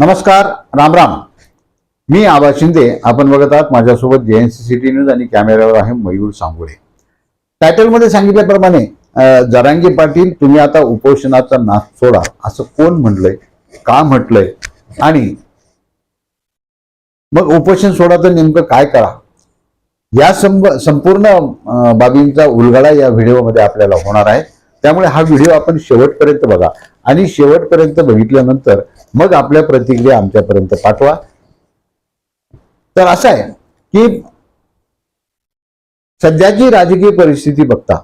नमस्कार राम राम. मी आबा शिंदे. आपण बघत आहात माझ्यासोबत जेएनसी सिटी न्यूज आणि कॅमेऱ्यावर आहे मयूर सांगोळे. टायटलमध्ये सांगितल्याप्रमाणे जरांगी पाटील तुम्ही आता उपोषणाचा नाश सोडा असं कोण म्हटलंय का म्हटलंय? आणि मग उपोषण सोडा तर नेमकं काय करा? या संपूर्ण बाबींचा उलगडा या व्हिडिओमध्ये आपल्याला होणार आहे. त्यामुळे हा व्हिडिओ आपण शेवटपर्यंत बघा. आणि शेवटपर्यंत बघितल्यानंतर मग आपल्या प्रतिक्रिया आमच्यापर्यंत पाठवा. तर असं आहे की सध्याची राजकीय परिस्थिती बघता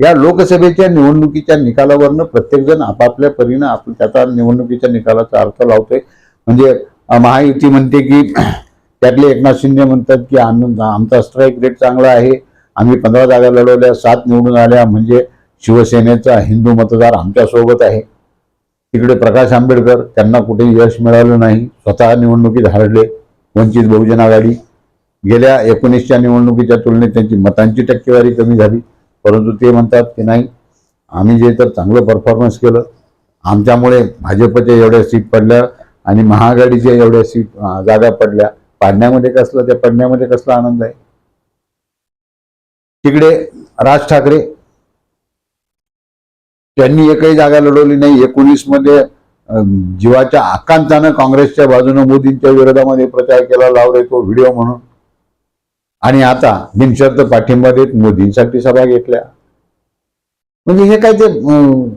या लोकसभेच्या निवडणुकीच्या निकालावरनं प्रत्येकजण आपापल्या परीनं आपण त्याचा निवडणुकीच्या निकालाचा अर्थ लावतोय. म्हणजे महायुती म्हणते की त्यातले एकनाथ शिंदे म्हणतात की आम्ही आमचा स्ट्राईक रेट चांगला आहे. आम्ही पंधरा जागा लढवल्या सात निवडून आल्या. म्हणजे शिवसेनेचा हिंदू मतदार आमच्यासोबत आहे. तिकडे प्रकाश आंबेडकर त्यांना कुठे यश मिळालं नाही. स्वतः निवडणुकीत हरले वंचित बहुजन आघाडी. गेल्या एकोणीसच्या निवडणुकीच्या तुलनेत त्यांची मतांची टक्केवारी कमी झाली. परंतु ते म्हणतात की नाही आम्ही जे तर चांगलं परफॉर्मन्स केलं. आमच्यामुळे भाजपच्या एवढ्या सीट पडल्या आणि महाआघाडीच्या एवढ्या सीट जागा पडल्या. पाडण्यामध्ये कसलं त्या पडण्यामध्ये कसला आनंद आहे? तिकडे राज ठाकरे त्यांनी एकही जागा लढवली नाही. एकोणीसमध्ये जीवाच्या आकांतानं काँग्रेसच्या बाजूनं मोदींच्या विरोधामध्ये प्रचार केला. लावलाय तो व्हिडिओ म्हणून. आणि आता बिनशर्त पाठिंबा देत मोदींसाठी सभा घेतल्या. म्हणजे हे काय ते अं,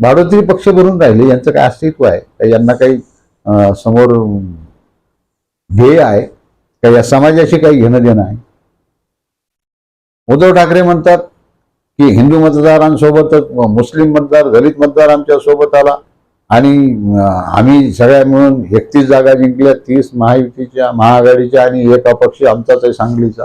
भाडोत्री पक्ष भरून राहिले यांचं काय अस्तित्व आहे? का यांना काही अं, समोर ध्येय आहे? का या समाजाशी काही घेणं देणं आहे? उद्धव ठाकरे म्हणतात की हिंदू मतदारांसोबतच मुस्लिम मतदार दलित मतदार आमच्यासोबत आला. आणि आम्ही सगळ्या मिळून एकतीस जागा जिंकल्या तीस महायुतीच्या महाआघाडीच्या आणि एक अपक्ष आमचाच आहे सांगलीचा.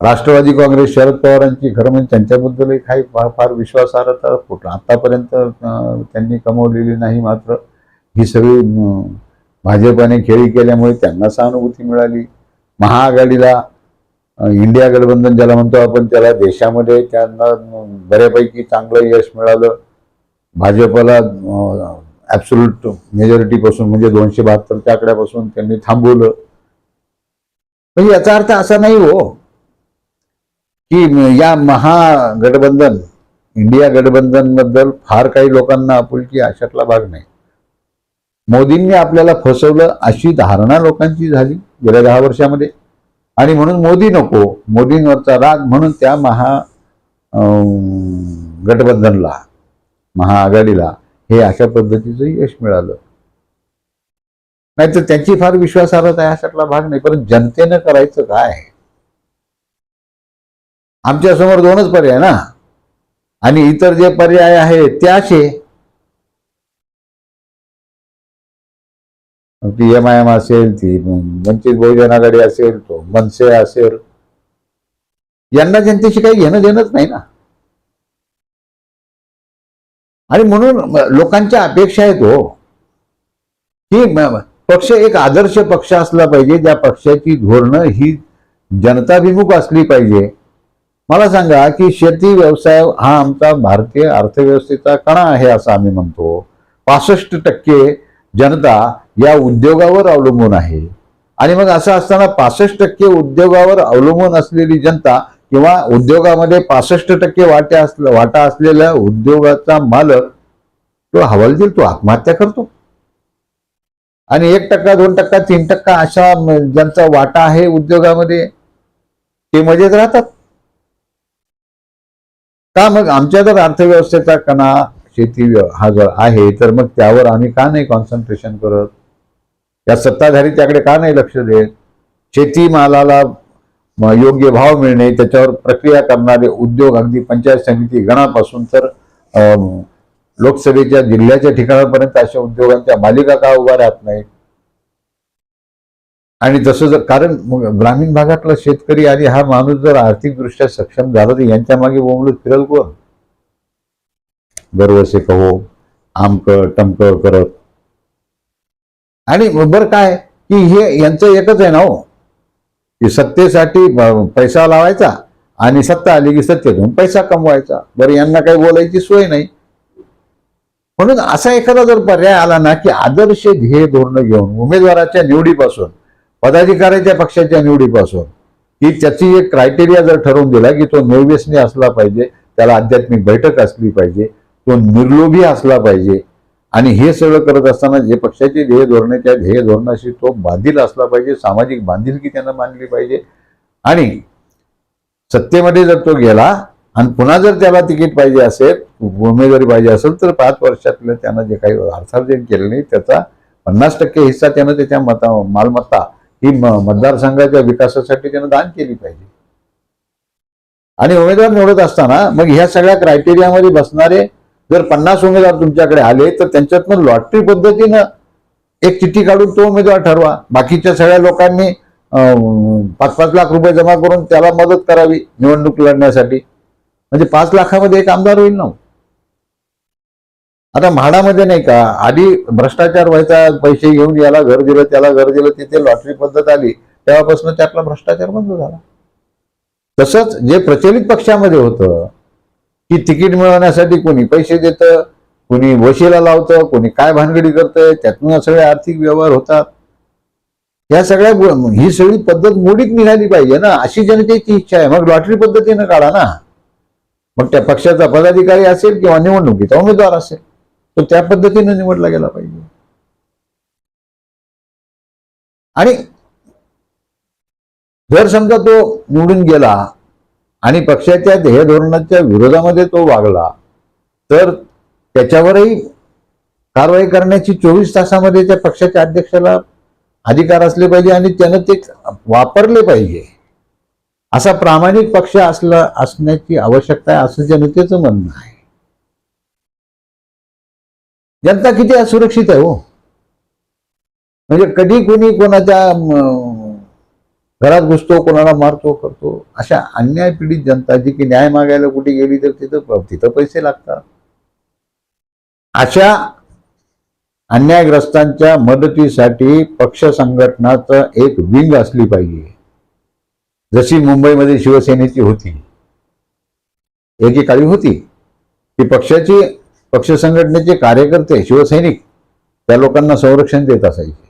राष्ट्रवादी काँग्रेस शरद पवारांची खरं म्हणजे त्यांच्याबद्दलही काही फार विश्वासार्हता कुठं आतापर्यंत त्यांनी कमवलेली नाही मात्र ही सगळी भाजपाने खेळी केल्यामुळे त्यांना सहानुभूती मिळाली. महाआघाडीला इंडिया गठबंधन ज्याला म्हणतो आपण त्याला देशामध्ये त्यांना बऱ्यापैकी चांगलं यश मिळालं. भाजपला ॲब्सोल्यूट मेजॉरिटीपासून म्हणजे दोनशे बहात्तरच्या आकड्यापासून त्यांनी थांबवलं. म्हणजे याचा अर्थ असा नाही हो की या महागठबंधन इंडिया गठबंधनबद्दल फार काही लोकांना आपुलकी अशातला भाग नाही. मोदींनी आपल्याला फसवलं अशी धारणा लोकांची झाली गेल्या दहा वर्षामध्ये. आणि म्हणून मोदी नको. मोदींवरचा राग म्हणून त्या महा अं, गठबंधनला महाआघाडीला हे अशा पद्धतीचं यश मिळालं. नाहीतर त्यांची फार विश्वासार्हता आहे भाग नाही पण जनतेनं करायचं काय? आमच्यासमोर दोनच पर्याय ना? आणि इतर जे पर्याय आहेत ते असे ती एम आय एम असेल ती वंचित बहुजन आघाडी असेल तो मनसे असेल. यांना जनतेशी काही घेणं देणंच नाही ना. आणि म्हणून लोकांच्या अपेक्षा आहेत हो. की पक्ष एक आदर्श पक्ष असला पाहिजे ज्या पक्षाची धोरणं ही जनताभिमुख असली पाहिजे. मला सांगा की शेती व्यवसाय हा आमचा भारतीय अर्थव्यवस्थेचा कणा आहे असं आम्ही म्हणतो. पासष्ट टक्के जनता या उद्योगावर अवलंबून आहे. आणि मग असं असताना पासष्ट टक्के उद्योगावर अवलंबून असलेली जनता किंवा उद्योगामध्ये पासष्ट टक्के वाटे अस वाटा असलेल्या उद्योगाचा मालक तो हवालदिल तो आत्महत्या करतो. आणि एक टक्का दोन टक्का तीन टक्का अशा ज्यांचा वाटा आहे उद्योगामध्ये ते मजेत राहतात. का मग आमच्या जर अर्थव्यवस्थेचा कणा शेती हा जर आहे तर मग त्यावर आम्ही का नाही कॉन्सन्ट्रेशन करत? या सत्ताधारी त्याकडे का नाही लक्ष देत? शेती मालाला योग्य भाव मिळणे त्याच्यावर प्रक्रिया करणारे उद्योग अगदी पंचायत समिती गणापासून तर अं, लोकसभेच्या जिल्ह्याच्या ठिकाणापर्यंत अशा उद्योगांच्या मालिका का उभा राहत नाहीत? आणि तसं जर कारण ग्रामीण भागातला शेतकरी आणि हा माणूस जर आर्थिकदृष्ट्या सक्षम झाला तर यांच्या मागे बोंबलत फिरल कोण? दरवर्षी कहो आमक टमक करत. आणि बरं काय की हे यांचं एकच आहे ना हो की सत्तेसाठी पैसा लावायचा आणि सत्ता आली की सत्तेतून पैसा कमवायचा. बरं यांना काही बोलायची सोय नाही. म्हणून असा एखादा जर पर्याय आला ना की आदर्श ध्येय धोरण घेऊन उमेदवाराच्या निवडीपासून पदाधिकाऱ्याच्या पक्षाच्या निवडीपासून की त्याची एक क्रायटेरिया जर ठरवून दिला की तो निर्व्यसनी असला पाहिजे त्याला आध्यात्मिक बैठक असली पाहिजे तो निर्लोभी असला पाहिजे. आणि हे सगळं करत असताना जे पक्षाचे ध्येय धोरणे त्या ध्येय धोरणाशी तो बांधील असला पाहिजे सामाजिक बांधिलकी त्यांना मानली पाहिजे. आणि सत्तेमध्ये जर तो गेला आणि पुन्हा जर त्याला तिकीट पाहिजे असेल उमेदवारी पाहिजे असेल तर पाच वर्षातलं त्यानं जे काही अर्थार्जन केलं नाही त्याचा पन्नास टक्के हिस्सा त्यानं त्याच्या मता मालमत्ता ही म- मतदारसंघाच्या विकासासाठी त्यानं दान केली पाहिजे. आणि उमेदवार निवडत असताना मग ह्या सगळ्या क्रायटेरियामध्ये बसणारे जर पन्नास उमेदवार तुमच्याकडे आले तर त्यांच्यातनं लॉटरी पद्धतीनं एक चिठ्ठी काढून तो उमेदवार ठरवा. बाकीच्या सगळ्या लोकांनी पाच पाच लाख रुपये जमा करून त्याला मदत करावी निवडणूक लढण्यासाठी. म्हणजे पाच लाखामध्ये एक आमदार होईल ना हो. आता म्हाडामध्ये नाही का आधी भ्रष्टाचार व्हायचा पैसे घेऊन याला घर दिलं त्याला घर दिलं तिथे लॉटरी पद्धत आली. तेव्हापासून त्यातला भ्रष्टाचार बंद झाला. तसंच जे प्रचलित पक्षामध्ये होतं की तिकीट मिळवण्यासाठी कोणी पैसे देतं कोणी वशीला लावतं कोणी काय भानगडी करतंय त्यातून सगळे आर्थिक व्यवहार होतात. या सगळ्या ही सगळी पद्धत मोडीत निघाली पाहिजे ना अशी जनतेची इच्छा आहे. मग लॉटरी पद्धतीनं काढा ना. मग त्या पक्षाचा पदाधिकारी असेल किंवा निवडणुकीचा उमेदवार असेल तो त्या पद्धतीने निवडला गेला पाहिजे. आणि जर समजा तो निवडून गेला आणि पक्षाच्या ध्येय धोरणाच्या विरोधामध्ये तो वागला तर त्याच्यावरही कारवाई करण्याची चोवीस तासामध्ये त्या पक्षाच्या अध्यक्षाला अधिकार असले पाहिजे आणि त्यानं ते वापरले पाहिजे. असा प्रामाणिक पक्ष असला असण्याची आवश्यकता आहे असं जनतेचं म्हणणं आहे. जनता किती असुरक्षित आहे हो? म्हणजे कधी कोणी कोणाच्या घरात घुसतो कोणाला मारतो करतो. अशा अन्याय पीडित जनता जी की न्याय मागायला कुठे गेली तर तिथं तिथं पैसे लागतात. अशा अन्यायग्रस्तांच्या मदतीसाठी पक्ष संघटनाचं एक विंग असली पाहिजे. जशी मुंबईमध्ये शिवसेनेची होती. एकेकाळी होती. ती पक्षाची पक्ष संघटनेचे कार्यकर्ते शिवसैनिक त्या लोकांना संरक्षण देत असायचे.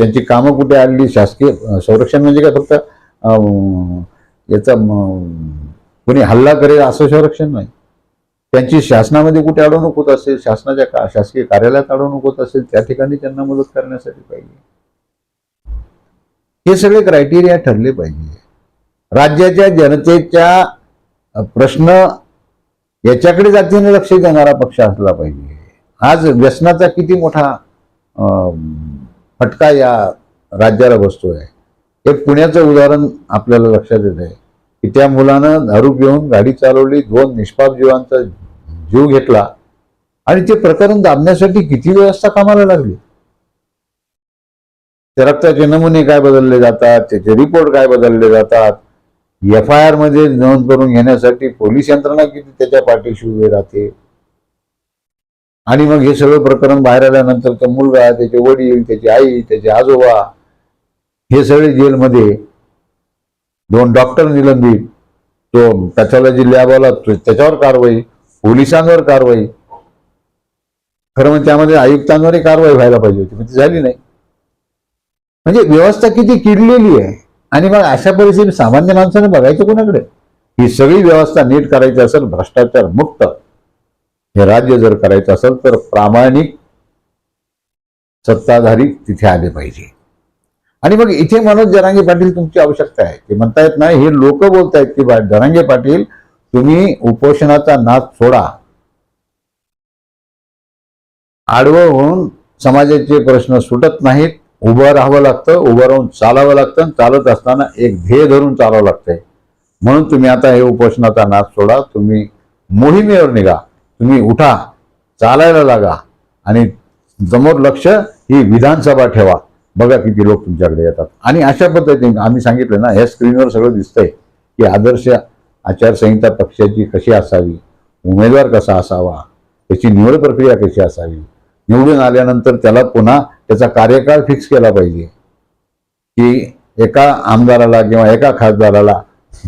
त्यांची कामं कुठे आणली शासकीय संरक्षण म्हणजे काय? फक्त अं, याचा कोणी हल्ला करेल असं संरक्षण नाही. त्यांची शासनामध्ये कुठे अडवणूक होत असेल? शासनाच्या का शासकीय कार्यालयात अडवणूक होत असेल? त्या ठिकाणी त्यांना मदत करण्यासाठी पाहिजे. हे सगळे क्रायटेरिया ठरले पाहिजे. राज्याच्या जनतेच्या प्रश्न याच्याकडे जातीने लक्ष देणारा पक्ष असला पाहिजे. आज व्यसनाचा किती मोठा फटका या राज्याला बसतोय. एक पुण्याचं उदाहरण आपल्याला लक्षात येत आहे की त्या मुलानं दारू पिऊन गाडी चालवली दोन निष्पाप जीवांचा जीव घेतला आणि ते प्रकरण दाबण्यासाठी किती व्यवस्था कामाला लागली? त्या रक्ताचे नमुने काय बदलले जातात? त्याचे रिपोर्ट काय बदलले जातात? एफ आय आरमध्ये नोंद करून घेण्यासाठी पोलीस यंत्रणा किती त्याच्या पाठीशी उभी राहते? आणि मग हे सगळं प्रकरण बाहेर आल्यानंतर तो मुलगा त्याचे वडील त्याची आई त्याचे आजोबा हे सगळे जेलमध्ये दोन डॉक्टर निलंबित. तो त्याच्याला जी लॅब आला तो- त्याच्यावर कारवाई पोलिसांवर कारवाई. खरं म्हणजे त्यामध्ये आयुक्तांवरही कारवाई व्हायला पाहिजे होती म्हणजे झाली नाही. म्हणजे व्यवस्था किती किडलेली आहे. आणि मग अशा परिस्थितीत सामान्य माणसाने बघायचं कोणाकडे? ही सगळी व्यवस्था नीट करायची असेल भ्रष्टाचार मुक्त. हे राज्य जर करायचं असेल तर प्रामाणिक सत्ताधारी तिथे आले पाहिजे. आणि मग इथे मनोज जरांगे पाटील तुमची आवश्यकता आहे. ते म्हणतायत नाही हे लोक बोलतायत की जरांगे पाटील तुम्ही उपोषणाचा नाद सोडा. आडवं होऊन समाजाचे प्रश्न सुटत नाहीत. उभं राहावं लागतं उभं राहून चालावं लागतं चालत असताना एक ध्येय धरून चालावं लागतंय. म्हणून तुम्ही आता हे उपोषणाचा नाद सोडा तुम्ही मोहिमेवर निघा. तुम्ही उठा चालायला लागा आणि समोर लक्ष ही विधानसभा ठेवा. बघा किती लोक तुमच्याकडे येतात. आणि अशा पद्धतीने आम्ही सांगितलं ना ह्या स्क्रीनवर सगळं दिसतंय की आदर्श आचारसंहिता पक्षाची कशी असावी उमेदवार कसा असावा त्याची निवड प्रक्रिया कशी असावी निवडून आल्यानंतर त्याला पुन्हा त्याचा कार्यकाळ फिक्स केला पाहिजे. की एका आमदाराला किंवा एका खासदाराला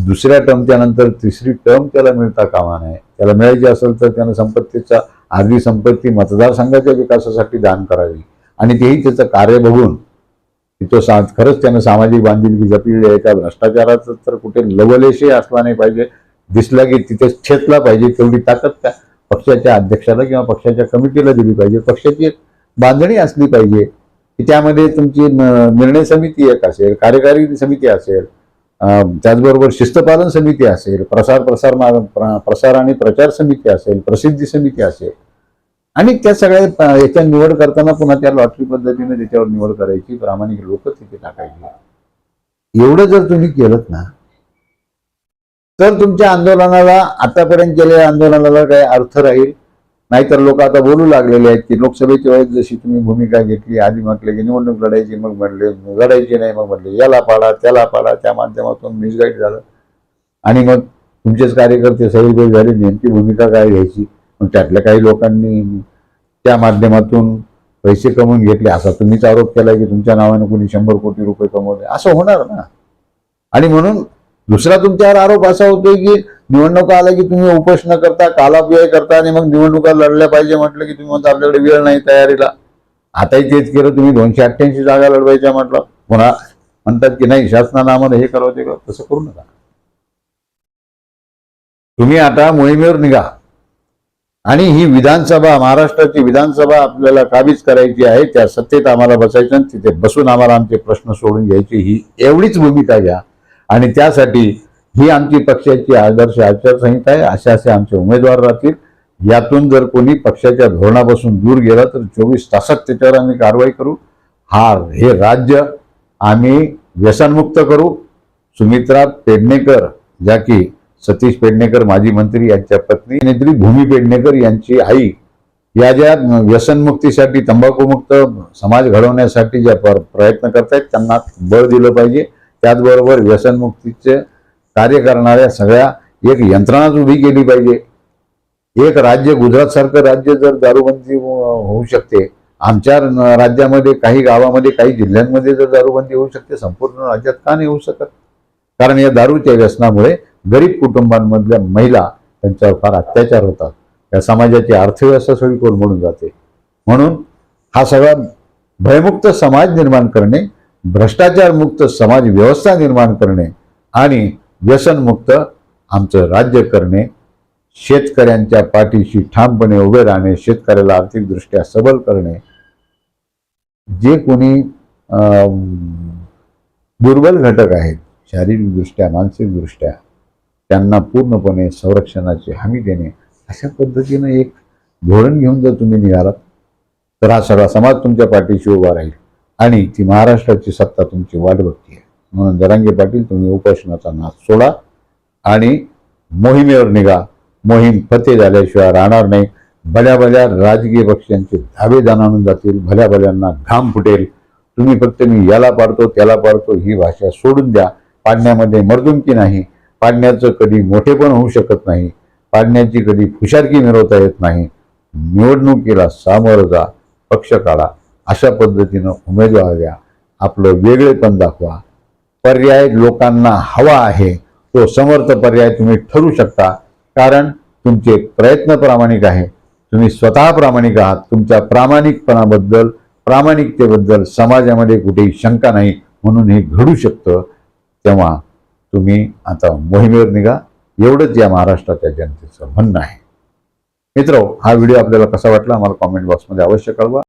दुसऱ्या टर्म नंतर तिसरी टर्म त्याला मिळता कामा नये. त्याला मिळायची असेल तर त्यानं संपत्तीचा अर्धी संपत्ती मतदारसंघाच्या विकासासाठी दान करावी. आणि तेही त्याचं कार्य बघून की तो सा खरंच त्यानं सामाजिक बांधिलकी जपलेली आहे त्या भ्रष्टाचाराचं तर कुठे लवलेशही असला नाही पाहिजे. दिसला की तिथे छेदला पाहिजे तेवढी ताकद त्या पक्षाच्या अध्यक्षाला किंवा पक्षाच्या कमिटीला दिली पाहिजे. पक्षाची एक बांधणी असली पाहिजे. की त्यामध्ये तुमची निर्णय समिती एक असेल कार्यकारी समिती असेल त्याचबरोबर शिस्तपालन समिती असेल प्रसार प्रसार मा- प्रसार आणि प्रचार समिती असेल प्रसिद्धी समिती असेल आणि त्या सगळ्या याच्या निवड करताना पुन्हा त्या लॉटरी पद्धतीने त्याच्यावर निवड करायची प्रामाणिक लोक तिथे टाकायची. एवढं जर तुम्ही केलं ना तर तुमच्या आंदोलनाला आतापर्यंत केलेल्या आंदोलनाला काही अर्थ राहील. नाहीतर लोक आता बोलू लागलेले आहेत की लोकसभेच्या वेळेस जशी तुम्ही भूमिका घेतली आधी म्हटले की निवडणूक लढायची मग म्हटले लढायची नाही मग म्हटले याला पाडा त्याला पाडा त्या माध्यमातून मिसगाईड झालं. आणि मग तुमचेच कार्यकर्ते सगळीकडे झाले नेमकी भूमिका काय घ्यायची? मग त्यातल्या काही लोकांनी त्या माध्यमातून पैसे कमवून घेतले असा तुम्हीच आरोप केला की तुमच्या नावाने कोणी शंभर कोटी रुपये कमवले. असं होणार ना? आणि म्हणून दुसरा तुमच्यावर आरोप असा होतोय की निवडणुका आल्या की तुम्ही उपोषण करता कालाव्यय करता आणि मग निवडणुका लढल्या पाहिजे म्हटलं की तुम्ही म्हणता आपल्याकडे वेळ नाही तयारीला. आताही तेच केलं तुम्ही दोनशे अठ्ठ्याऐंशी जागा लढवायच्या म्हटलं. पुन्हा म्हणतात की नाही शासनानं आम्हाला हे करावं ते करावं तसं करू नका. तुम्ही आता मोहिमेवर निघा. आणि ही विधानसभा महाराष्ट्राची विधानसभा आपल्याला काबीज करायची आहे त्या सत्तेत आम्हाला बसायचं आणि तिथे बसून आम्हाला आमचे प्रश्न सोडून घ्यायचे. ही एवढीच भूमिका घ्या. आणि त्यासाठी ही आमची पक्षाची आदर्श आचारसंहिता आहे असे असे आमचे उमेदवार राहतील. यातून जर कोणी पक्षाच्या धोरणापासून दूर गेला तर चोवीस तासात त्याच्यावर आम्ही कारवाई करू. हा हे राज्य आम्ही व्यसनमुक्त करू. सुमित्रा पेडणेकर ज्या की सतीश पेडणेकर माजी मंत्री यांच्या पत्नी नेत्री भूमी पेडणेकर यांची आई या ज्या व्यसनमुक्तीसाठी तंबाखूमुक्त समाज घडवण्यासाठी ज्या प्र- प्रयत्न करतायत त्यांना बळ दिलं पाहिजे. त्याचबरोबर व्यसनमुक्तीचे कार्य करणाऱ्या सगळ्या एक यंत्रणाच उभी केली पाहिजे. एक राज्य गुजरातसारखं राज्य जर दारूबंदी हो, होऊ शकते आमच्या राज्यामध्ये काही गावामध्ये काही जिल्ह्यांमध्ये जर दारूबंदी होऊ शकते संपूर्ण राज्यात का नाही होऊ शकत? कारण या दारूच्या व्यसनामुळे गरीब कुटुंबांमधल्या महिला त्यांच्यावर फार अत्याचार होतात. या समाजाची अर्थव्यवस्था सगळी कोलमडून जाते. म्हणून हा सगळा भयमुक्त समाज निर्माण करणे भ्रष्टाचार मुक्त समाज व्यवस्था निर्माण करणे आणि व्यसनमुक्त आमचं राज्य करणे शेतकऱ्यांच्या पाठीशी ठामपणे उभे राहणे शेतकऱ्याला आर्थिकदृष्ट्या सबल करणे जे कोणी अं, दुर्बल घटक आहेत शारीरिकदृष्ट्या मानसिकदृष्ट्या त्यांना पूर्णपणे संरक्षणाची हमी देणे अशा पद्धतीनं एक धोरण घेऊन जर तुम्ही निघालात तर हा सगळा समाज तुमच्या पाठीशी उभा राहील. आणि ती महाराष्ट्राची सत्ता तुमची वाट बघते म्हणून दरांगे पाटील तुम्ही उपोषणाचा नाच सोडा आणि मोहिमेवर निघा. मोहीम फते झाल्याशिवाय राहणार नाही. भल्या भल्या राजकीय पक्षांचे धावे जाणून जातील. भल्या भल्यांना घाम फुटेल. तुम्ही फक्त मी याला पाडतो त्याला पाडतो ही भाषा सोडून द्या. पाडण्यामध्ये मर्दुमकी नाही. पाडण्याचं कधी मोठेपण होऊ शकत नाही. पाडण्याची कधी फुशारकी मिळवता येत नाही. निवडणुकीला सामोरं जा. पक्ष काढा. अशा पद्धतीनं उमेदवार द्या आपलं वेगळेपण दाखवा. पर्याय लोकांना हवा आहे तो समर्थ पर्याय तुम्ही ठरू शकता. कारण तुमचे प्रयत्न प्रामाणिक आहे. तुम्ही स्वतः प्रामाणिक आहात. तुमच्या प्रामाणिकपणाबद्दल प्रामाणिकतेबद्दल समाजामध्ये कुठेही शंका नाही म्हणून हे घडू शकतं. तेव्हा तुम्ही आता मोहिमेवर निघा. एवढंच या महाराष्ट्राच्या जनतेचं म्हणणं आहे. मित्र हा व्हिडिओ आपल्याला कसा वाटला? आम्हाला कॉमेंट बॉक्समध्ये अवश्य कळवा.